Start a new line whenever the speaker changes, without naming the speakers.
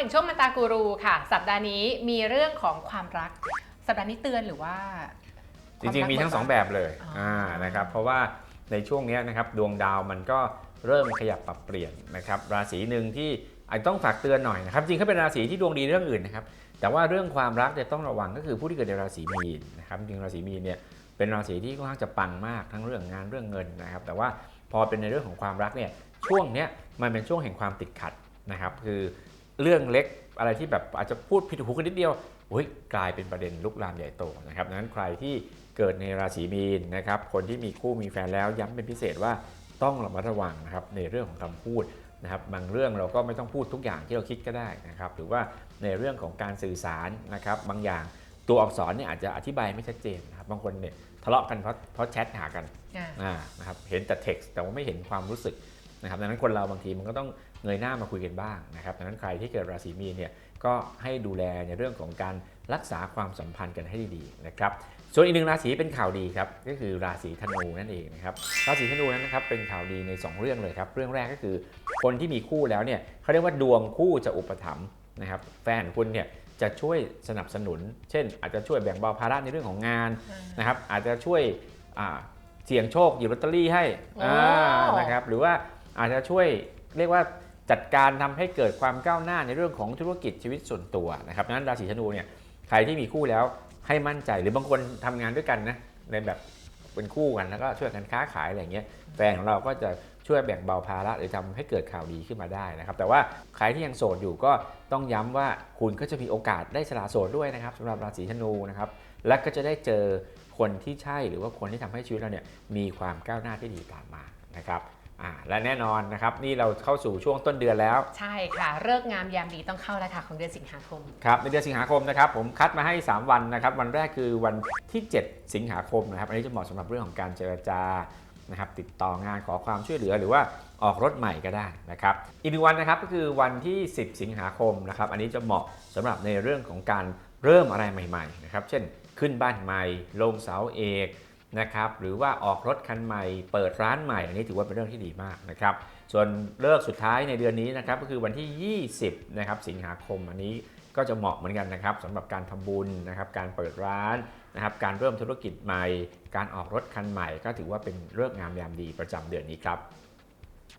ถึงช่วงมาตากูรูค่ะ สัปดาห์นี้มีเรื่องของความรัก สัปดาห์นี้เตือนหรือว่า
จริงๆ มีทั้งสองแบบเลย
อ๋ออ่
อ่านะครับเพราะว่าในช่วงเนี้ยนะครับดวงดาวมันก็เริ่มขยับปรับเปลี่ยนนะครับราศีหนึ่งที่อาจจะต้องฝากเตือนหน่อยนะครับจริงเขาเป็นราศีที่ดวงดีเรื่องอื่นนะครับแต่ว่าเรื่องความรักเนี่ยต้องระวังก็คือผู้ที่เกิดในราศีมีนนะครับจริงราศีมีนเนี่ยเป็นราศีที่ค่อนข้างจะปังมากทั้งเรื่องงานเรื่องเงินนะครับแต่ว่าพอเป็นในเรื่องของความรักเนี่ยช่วงเนี้ยมันเป็นช่วงแห่งความติดขัดนะครับคือ เรื่องเล็กอะไรที่แบบอาจจะพูดผิดหูกันนิดเดียวอุ้ยกลายเป็นประเด็นลุกลามใหญ่โตนะครับดังนั้นใครที่เกิดในราศีมีนนะครับคนที่มีคู่มีแฟนแล้วย้ำเป็นพิเศษว่าต้องระมัดระวังนะครับในเรื่องของคำพูดนะครับบางเรื่องเราก็ไม่ต้องพูดทุกอย่างที่เราคิดก็ได้นะครับหรือว่าในเรื่องของการสื่อสารนะครับบางอย่างตัวอักษรเนี่ยอาจจะอธิบายไม่ชัดเจนนะครับบางคนเนี่ยทะเลาะกันเพราะเพราะแชทหากัน
อ่า
อ่านะครับเห็นแต่ text แต่ว่าไม่เห็นความรู้สึก นะครับดังนั้นคนเราบางทีมันก็ต้องเงยหน้ามาคุยกันบ้างนะครับดังนั้นใครที่เกิดราศีมีนเนี่ยก็ให้ดูแลในเรื่องของการรักษาความสัมพันธ์กันให้ดีๆนะครับส่วนอีกหนึ่งราศีเป็นข่าวดีครับก็คือราศีธนูนั่นเองนะครับราศีธนูนั้นนะครับเป็นข่าวดีใน 2 เรื่องเลยครับเรื่องแรกก็คือคนที่มีคู่แล้วเนี่ยเขาเรียกว่าดวงคู่จะอุปถัมภ์นะครับแฟนคุณเนี่ยจะช่วยสนับสนุน เช่น อาจจะช่วยแบ่งเบาภาระในเรื่องของงานนะครับอาจจะช่วยอ่าเสี่ยงโชคหยิบลอตเตอรี่ให้
โอ้
อ่านะครับหรือว่า อาจจะช่วยเรียกว่าจัดการทำให้เกิดความก้าวหน้าในเรื่องของธุรกิจชีวิตส่วนตัวนะครับดังนั้นราศีธนูเนี่ยใครที่มีคู่แล้วให้มั่นใจหรือบางคนทำงานด้วยกันนะในแบบเป็นคู่กันแล้วก็ช่วยกันค้าขายอะไรอย่างเงี้ยแฟนของเราก็จะช่วยแบ่งเบาภาระหรือทำให้เกิดข่าวดีขึ้นมาได้นะครับแต่ว่าใครที่ยังโสดอยู่ก็ต้องย้ำว่าคุณก็จะมีโอกาสได้สละโสดด้วยนะครับสำหรับราศีธนูนะครับและก็จะได้เจอคนที่ใช่หรือว่าคนที่ทำให้ชีวิตเราเนี่ยมีความก้าวหน้าที่ดีตามมานะครับ อ่าและแน่นอนนะครับนี่เราเข้าสู่ช่วงต้นเดือนแล้ว
ใช่ค่ะเลิกษ์งามยามดีต้องเข้าแล้วค่ะของเดือนสิงหาคม
ครับในเดือนสิงหาคมนะครับผมคัดมาให้ 3 วันนะครับ วันแรกคือวันที่ 7 สิงหาคมนะครับ อันนี้จะเหมาะสำหรับเรื่องของการเจรจานะครับติดต่องานขอความช่วยเหลือหรือว่าออกรถใหม่ก็ได้นะครับอีกหนึ่งวันนะครับก็คือวันที่ 10 สิงหาคมนะครับอันนี้จะเหมาะสำหรับในเรื่องของการเริ่มอะไรใหม่ๆนะครับเช่นขึ้นบ้านใหม่ลงเสาเอก นะครับหรือว่าออกรถคันใหม่ เปิดร้านใหม่ อันนี้ถือว่าเป็นเรื่องที่ดีมากนะครับส่วนเลิกสุดท้ายในเดือนนี้นะครับก็คือวันที่ 20นะครับสิงหาคมอันนี้ก็จะเหมาะเหมือนกันนะครับสำหรับการทำบุญนะครับการเปิดร้านนะครับการเริ่มธุรกิจใหม่ การออกรถคันใหม่ ก็ถือว่าเป็นเลิกงามยามดีประจำเดือนนี้ครับ